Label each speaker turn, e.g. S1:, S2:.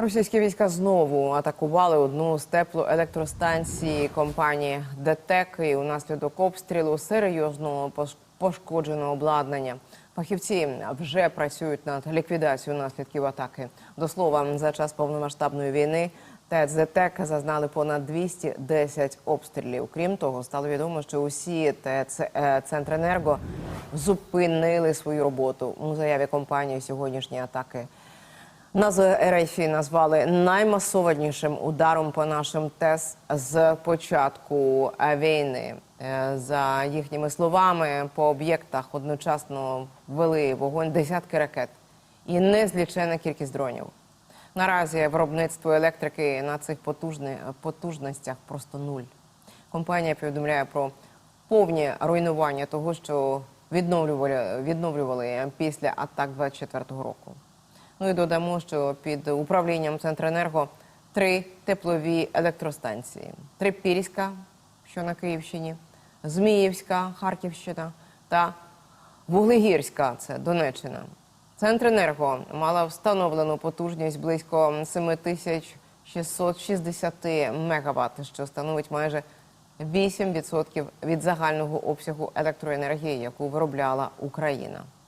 S1: Російські війська знову атакували одну з теплоелектростанцій компанії ДТЕК і унаслідок обстрілу серйозно пош- пошкоджено обладнання. Фахівці вже працюють над ліквідацією наслідків атаки. До слова, за час повномасштабної війни ТЕЦ ДТЕК зазнали понад 210 обстрілів. Крім того, стало відомо, що усі ТЕЦ е, Центренерго зупинили свою роботу. У заяві компанії сьогоднішні атаки Назви РФ назвали наймасованішим ударом по нашим ТЕС з початку е, війни. Е, За їхніми словами, по об'єктах одночасно ввели вогонь десятки ракет і незлічена кількість дронів. Наразі виробництво електрики на цих потужностях просто нуль. Компанія повідомляє про повні руйнування того, що відновлювали після атак 24-го року. Ну і додамо, що під управлінням Центренерго три теплові електростанції: Трипільська, що на Київщині, Зміївська, Харківщина та Вуглегірська, це Донеччина. Центренерго мала встановлену потужність близько 7660 мегаватт, що становить майже 8% від загального обсягу електроенергії, яку виробляла Україна.